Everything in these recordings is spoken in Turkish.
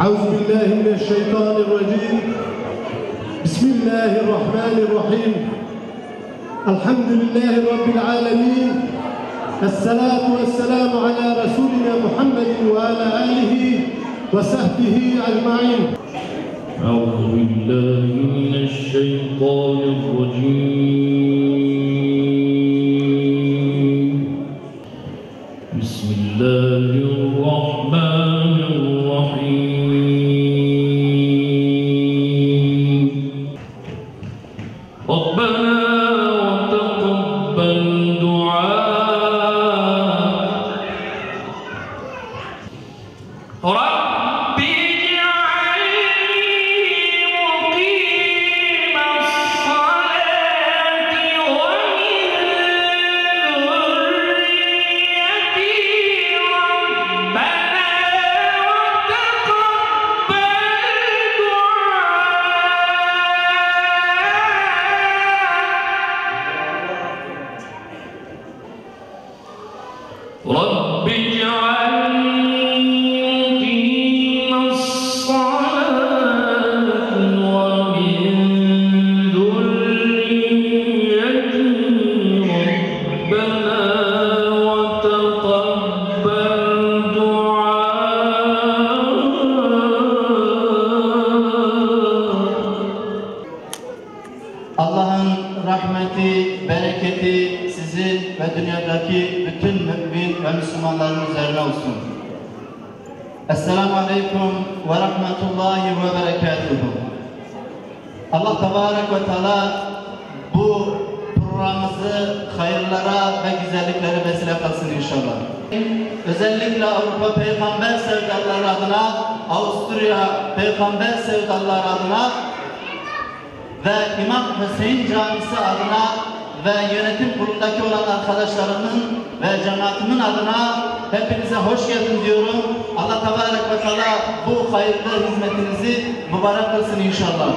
أعوذ بالله من الشيطان الرجيم. بسم الله الرحمن الرحيم. الحمد لله رب العالمين. الصلاة والسلام على رسولنا محمد وعلى آله وصحبه أجمعين. أعوذ بالله من الشيطان الرجيم. Rahmeti, bereketi sizin ve dünyadaki bütün mümin ve Müslümanların üzerine olsun. Esselamu Aleyküm ve Rahmetullahi ve Berekatuhu. Allah Tebarek ve Teala bu programımızı hayırlara ve güzelliklere vesile kılsın inşallah. Özellikle Avrupa Peygamber Sevdalıları adına, Avusturya Peygamber Sevdalıları adına ve İmam Hüseyin Camisi adına ve yönetim kurulundaki olan arkadaşlarımın ve cemaatimin adına hepinize hoş geldin diyorum. Allah Tebarek ve Teala bu hayırlı hizmetinizi mübarek kılsın inşallah.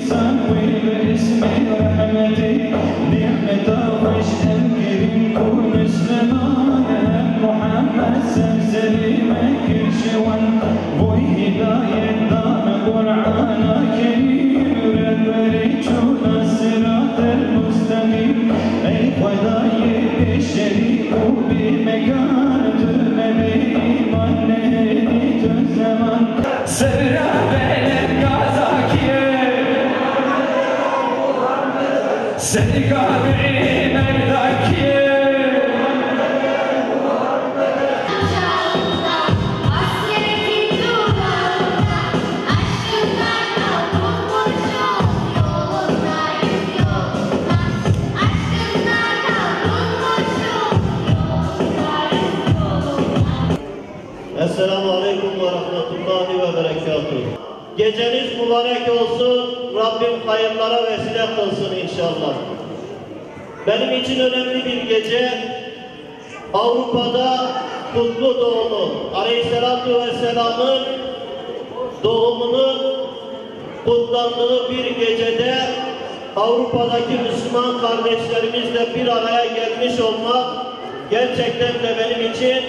الإنسان ويبعث من رحمته نعمة الرشد الكريم كل سلمان محمد سمسري مكر شوان وهداية دام قرآن كريم ربري شونا الصراط المستقيم Esselamu Aleyküm ve Rahmetullahi. Geceniz mübarek olsun, Rabbim hayırlara vesile kılsın inşallah. Benim için önemli bir gece, Avrupa'da kutlu doğumu, Aleyhisselatü Vesselam'ın doğumunun kutlandığı bir gecede Avrupa'daki Müslüman kardeşlerimizle bir araya gelmiş olmak gerçekten de benim için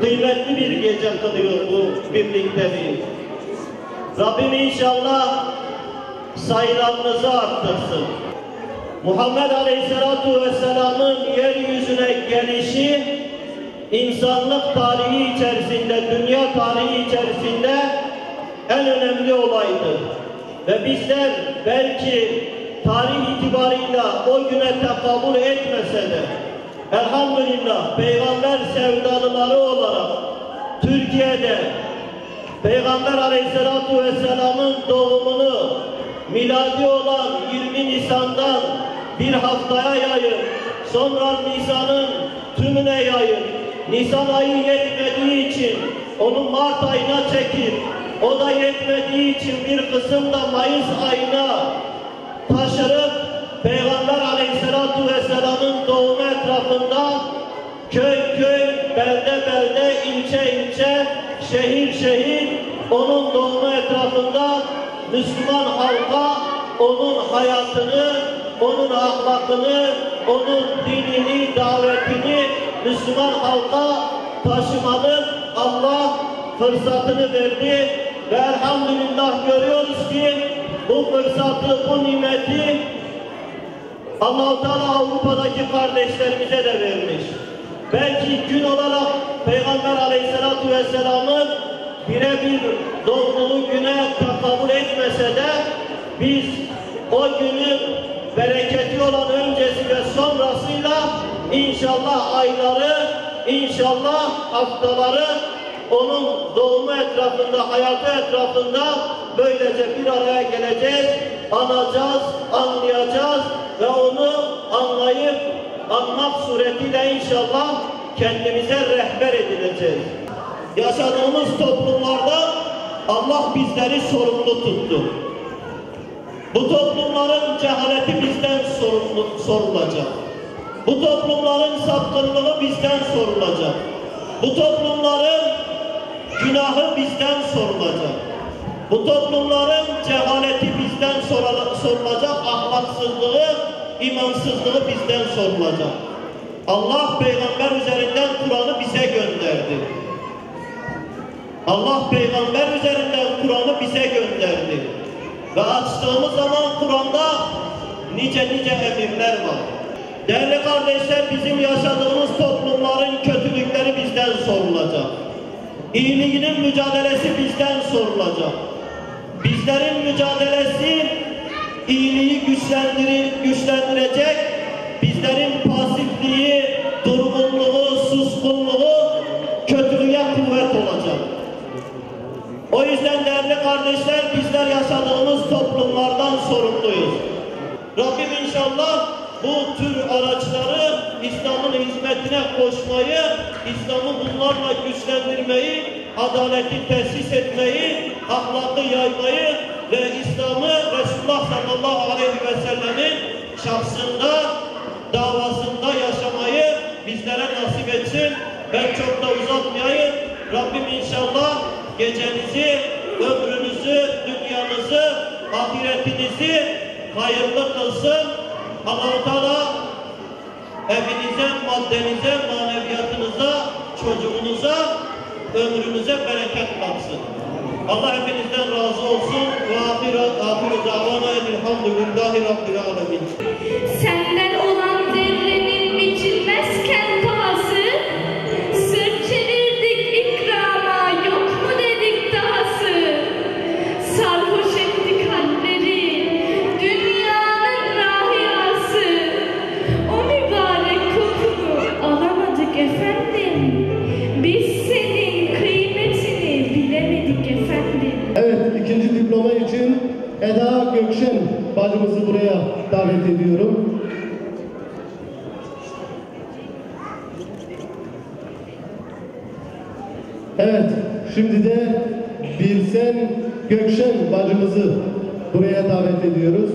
kıymetli bir gece kılıyor bu birlikteliği. Rabbim inşallah sayılarınızı arttırsın. Muhammed Aleyhisselatu Vesselam'ın yeryüzüne gelişi insanlık tarihi içerisinde, dünya tarihi içerisinde en önemli olaydır. Ve bizler belki tarih itibarıyla o güne tekabül etmese de elhamdülillah peygamber sevdalıları olarak Türkiye'de Peygamber Aleyhisselatu Vesselam'ın doğumunu miladi olan 20 Nisan'dan bir haftaya yayıp sonra Nisan'ın tümüne yayıp Nisan ayı yetmediği için onu Mart ayına çekip o da yetmediği için bir kısım da Mayıs ayına taşırıp Peygamber Aleyhisselatu Vesselam'ın doğumu etrafında köy köy, belde belde, ilçe ilçe, şehir şehir onun doğumu etrafında Müslüman halka onun hayatını, ahlakını, onun dinini, davetini Müslüman halka taşımanın Allah fırsatını verdi ve elhamdülillah görüyoruz ki bu fırsatı, bu nimeti Allah-u Teala Avrupa'daki kardeşlerimize de vermiş. Belki gün olarak Peygamber Aleyhisselatü Vesselam'ın birebir doğduğu güne takabül etmese de bereketi olan öncesi ve sonrasıyla inşallah ayları, inşallah haftaları onun doğumu etrafında, hayatı etrafında böylece bir araya geleceğiz, anacağız, anlayacağız ve onu anlayıp anmak suretiyle inşallah kendimize rehber edileceğiz. Yaşadığımız toplumlarda Allah bizleri sorumlu tuttu. Bu toplumların cehaleti bizden sorumlu, sorulacak. Bu toplumların sapkınlığı bizden sorulacak. Bu toplumların günahı bizden sorulacak. Bu toplumların cehaleti bizden sorula- sorulacak, ahlaksızlığı, imansızlığı bizden sorulacak. Allah peygamber üzerinden Kur'an'ı bize gönderdi. Allah peygamber üzerinden Kur'an'ı bize gönderdi. Ve açtığımız zaman Kur'an'da nice nice emirler var. Değerli kardeşler bizim yaşadığımız toplumların kötülükleri bizden sorulacak. İyiliğinin mücadelesi bizden sorulacak. Bizlerin mücadelesi iyiliği güçlendirir, güçlendirecek. Bizlerin pasifliği, durgunluğu, suskunluğu kötülüğe kuvvet olacak. O yüzden değerli kardeşler bizler yaşadığımız toplumlardan sorumluyuz. Rabbim inşallah bu tür araçları İslam'ın hizmetine koşmayı, İslam'ı bunlarla güçlendirmeyi, adaleti tesis etmeyi, ahlakı yaymayı ve İslam'ı Resulullah sallallahu aleyhi ve sellemin şahsında, davasında yaşamayı bizlere nasip etsin. Ben çok da uzatmayayım. Rabbim inşallah gecenizi, ömrünüzü, dünyanızı, ahiretinizi hayırlı kılsın. Allah-u Teala evinize, maddenize, maneviyatınıza, çocuğunuza, ömrünüze bereket katsın. Allah hepinizden razı olsun. Ve ahir, ahir davana elhamdülillahi rabbil alemin. Senden olan zerrenin biçilmezken Evet, şimdi de Birsen Gökşen bacımızı buraya davet ediyoruz.